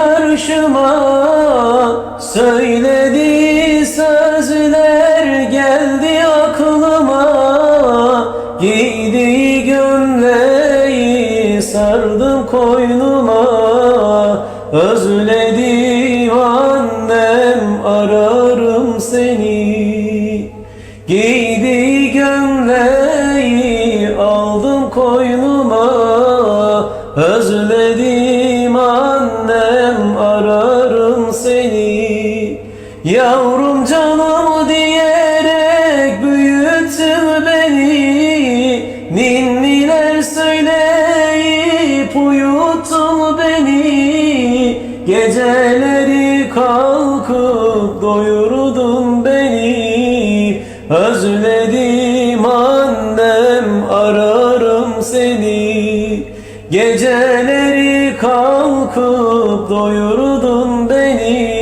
karşıma Söylediği sözler geldi aklıma. Giydiği gömleği sardım koynuma. Özledim annem ararım seni. Giydiği gömleği aldım koynuma. Özledim seni Yavrum canım diyerek büyüttün beni. Ninniler söyleyip uyuttun beni. Geceleri kalkıp doyurdun beni. Özledim annem ararım seni. Geceleri kalkıp doyurdun beni